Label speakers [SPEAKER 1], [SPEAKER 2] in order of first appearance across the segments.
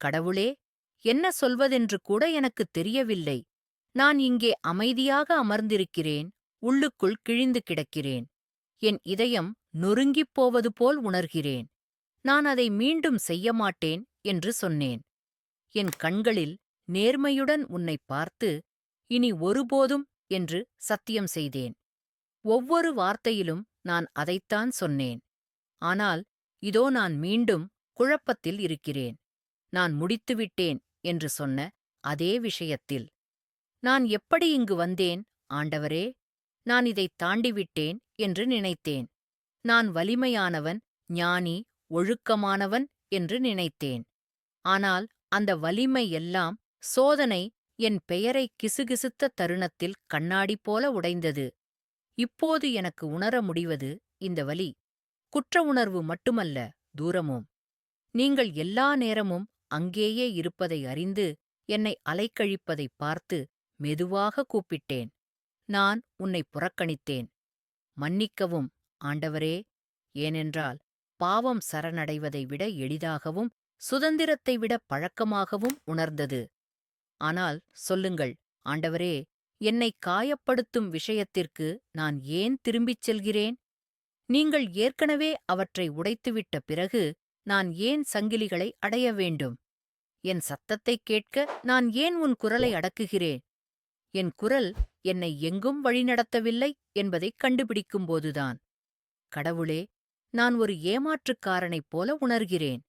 [SPEAKER 1] கடவுளே என்ன சொல்வதென்று கூட எனக்குத் தெரியவில்லை. நான் இங்கே அமைதியாக அமர்ந்திருக்கிறேன் உள்ளுக்குள் கிழிந்து கிடக்கிறேன். என் இதயம் நொறுங்கிப் போவது போல் உணர்கிறேன். நான் அதை மீண்டும் செய்ய மாட்டேன் என்று சொன்னேன். என் கண்களில் நேர்மையுடன் உன்னை பார்த்து இனி ஒருபோதும் என்று சத்தியம் செய்தேன். ஒவ்வொரு வார்த்தையிலும் நான் அதைத்தான் சொன்னேன். ஆனால் இதோ நான் மீண்டும் குழப்பத்தில் இருக்கிறேன். நான் முடித்துவிட்டேன் என்று சொன்ன அதே விஷயத்தில் நான் எப்படி இங்கு வந்தேன் ஆண்டவரே? நான் இதைத் தாண்டிவிட்டேன் என்று நினைத்தேன். நான் வலிமையானவன் ஞானி ஒழுக்கமானவன் என்று நினைத்தேன். ஆனால் அந்த வலிமை எல்லாம் சோதனை என் பெயரை கிசுகிசுத்த தருணத்தில் கண்ணாடி போல உடைந்தது. இப்போது எனக்கு உணர முடிவது இந்த வலி. குற்ற உணர்வு மட்டுமல்ல தூரமும் நீங்கள் எல்லா நேரமும் அங்கேயே இருப்பதை அறிந்து என்னை அலைக்கழிப்பதைப் பார்த்து மெதுவாக கூப்பிட்டேன். நான் உன்னை புறக்கணித்தேன். மன்னிக்கவும் ஆண்டவரே. ஏனென்றால் பாவம் சரணடைவதை விட எளிதாகவும் சுதந்திரத்தை விட பழக்கமாகவும் உணர்ந்தது. ஆனால் சொல்லுங்கள் ஆண்டவரே என்னை காயப்படுத்தும் விஷயத்திற்கு நான் ஏன் திரும்பிச் செல்கிறேன்? நீங்கள் ஏற்கனவே அவற்றை உடைத்துவிட்ட பிறகு நான் ஏன் சங்கிலிகளை அடைய வேண்டும்? என் சத்தத்தைக் கேட்க நான் ஏன் உன் குரலை அடக்குகிறேன்? என் குரல் என்னை எங்கும் வழிநடத்தவில்லை என்பதைக் கண்டுபிடிக்கும்போதுதான். கடவுளே நான் ஒரு ஏமாற்றுக்காரனைப் போல உணர்கிறேன்.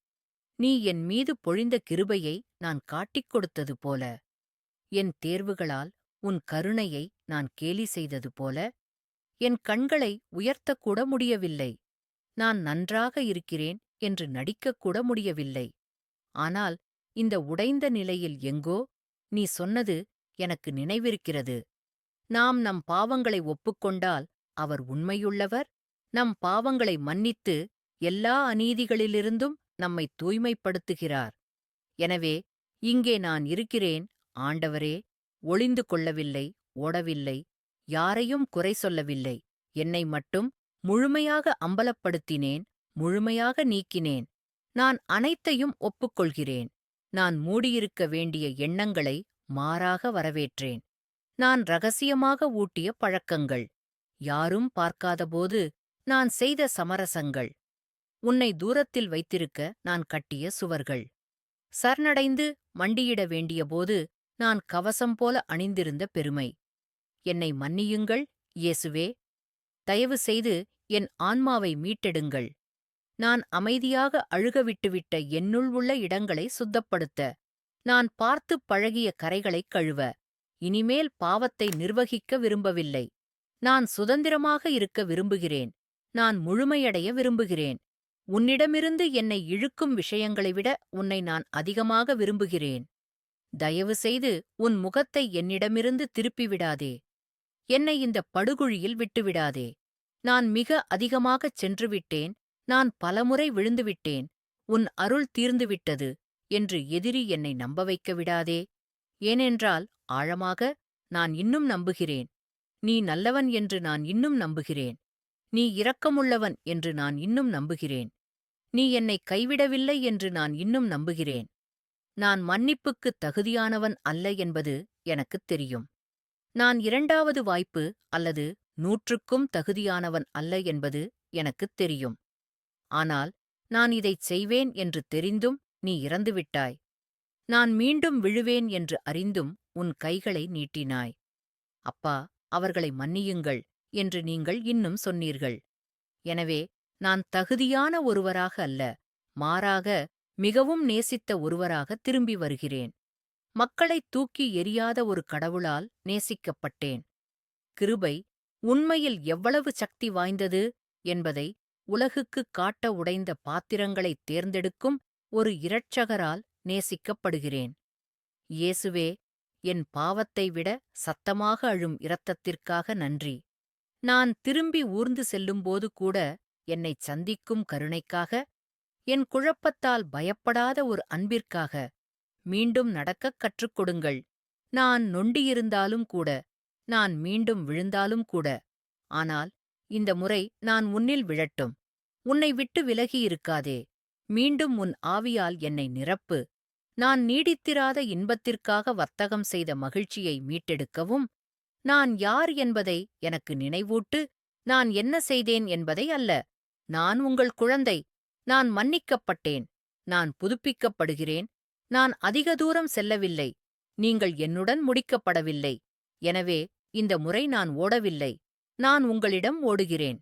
[SPEAKER 1] நீ என் மீது பொழிந்த கிருபையை நான் காட்டிக் கொடுத்தது போல. என் தேர்வுகளால் உன் கருணையை நான் கேலி செய்தது போல. என் கண்களை உயர்த்தக்கூட முடியவில்லை. நான் நன்றாக இருக்கிறேன் என்று நடிக்கக்கூட முடியவில்லை. ஆனால் இந்த உடைந்த நிலையில் எங்கோ? நீ சொன்னது எனக்கு நினைவிருக்கிறது. நாம் நம் பாவங்களை ஒப்புக்கொண்டால் அவர் உண்மையுள்ளவர். நம் பாவங்களை மன்னித்து எல்லா அநீதிகளிலிருந்தும் நம்மை தூய்மைப்படுத்துகிறார். எனவே இங்கே நான் இருக்கிறேன் ஆண்டவரே. ஒளிந்து கொள்ளவில்லை ஓடவில்லை யாரையும் குறை சொல்லவில்லை. என்னை மட்டும் முழுமையாக அம்பலப்படுத்தினேன். முழுமையாக நீக்கினேன். நான் அனைத்தையும் ஒப்புக்கொள்கிறேன். நான் மூடியிருக்க வேண்டிய எண்ணங்களை மாறாக வரவேற்றேன். நான் ரகசியமாக ஊட்டிய பழக்கங்கள். யாரும் பார்க்காதபோது நான் செய்த சமரசங்கள். உன்னை தூரத்தில் வைத்திருக்க நான் கட்டிய சுவர்கள். சரணடைந்து மண்டியிட வேண்டியபோது நான் கவசம் போல அணிந்திருந்த பெருமை. என்னை மன்னியுங்கள் இயேசுவே. தயவு செய்து என் ஆன்மாவை மீட்டெடுங்கள். நான் அமைதியாக அழுக விட்டுவிட்ட என்னுள் உள்ள இடங்களை சுத்தப்படுத்த. நான் பார்த்துப் பழகிய கரைகளைக் கழுவ. இனிமேல் பாவத்தை நிர்வகிக்க விரும்பவில்லை. நான் சுதந்திரமாக இருக்க விரும்புகிறேன். நான் முழுமையடைய விரும்புகிறேன். உன்னிடமிருந்து என்னை இழுக்கும் விஷயங்களை விட உன்னை நான் அதிகமாக விரும்புகிறேன். தயவு செய்து உன் முகத்தை என்னிடமிருந்து திருப்பிவிடாதே. என்னை இந்த படுகுழியில் விட்டுவிடாதே. நான் மிக அதிகமாகச் சென்றுவிட்டேன் நான் பலமுறை விழுந்துவிட்டேன் உன் அருள் தீர்ந்துவிட்டது என்று எதிரி என்னை நம்ப வைக்க விடாதே. ஏனென்றால் ஆழமாக நான் இன்னும் நம்புகிறேன். நீ நல்லவன் என்று நான் இன்னும் நம்புகிறேன். நீ இரக்கமுள்ளவன் என்று நான் இன்னும் நம்புகிறேன். நீ என்னை கைவிடவில்லை என்று நான் இன்னும் நம்புகிறேன். நான் மன்னிப்புக்குத் தகுதியானவன் அல்ல என்பது எனக்குத் தெரியும். நான் இரண்டாவது வாய்ப்பு அல்லது நூற்றுக்கும் தகுதியானவன் அல்ல என்பது எனக்குத் தெரியும். ஆனால் நான் இதைச் செய்வேன் என்று தெரிந்தும் நீ இறந்துவிட்டாய். நான் மீண்டும் விழுவேன் என்று அறிந்தும் உன் கைகளை நீட்டினாய். அப்பா அவர்களை மன்னியுங்கள் என்று நீங்கள் இன்னும் சொன்னீர்கள். எனவே நான் தகுதியான ஒருவராக அல்ல மாறாக மிகவும் நேசித்த ஒருவராக திரும்பி வருகிறேன். மக்களைத் தூக்கி எரியாத ஒரு கடவுளால் நேசிக்கப்பட்டேன். கிருபை உண்மையில் எவ்வளவு சக்தி வாய்ந்தது என்பதை உலகுக்குக் காட்ட உடைந்த பாத்திரங்களைத் தேர்ந்தெடுக்கும் ஒரு இரட்சகரால் நேசிக்கப்படுகிறேன். இயேசுவே என் பாவத்தை விட சத்தமாக அழும் இரத்தத்திற்காக நன்றி. நான் திரும்பி ஊர்ந்து செல்லும்போது கூட என்னைச் சந்திக்கும் கருணைக்காக என் குழப்பத்தால் பயப்படாத ஒரு அன்பிற்காக மீண்டும் நடக்கக் கற்றுக் கொடுங்கள். நான் நொண்டியிருந்தாலும் கூட நான் மீண்டும் விழுந்தாலும் கூட ஆனால் இந்த முறை நான் உன்னில் விழட்டும். உன்னை விட்டு விலகியிருக்காதே மீண்டும் உன் ஆவியால் என்னை நிரப்பு. நான் நீடித்திராத இன்பத்திற்காக வர்த்தகம் செய்த மகிழ்ச்சியை மீட்டெடுக்கவும் நான் யார் என்பதை எனக்கு நினைவூட்டு நான் என்ன செய்தேன் என்பதை அல்ல. நான் உங்கள் குழந்தை. நான் மன்னிக்கப்பட்டேன். நான் புதுப்பிக்கப்படுகிறேன். நான் அதிக தூரம் செல்லவில்லை. நீங்கள் என்னுடன் முடிக்கப்படவில்லை. எனவே இந்த முறை நான் ஓடவில்லை. நான் உங்களிடம் ஓடுகிறேன்.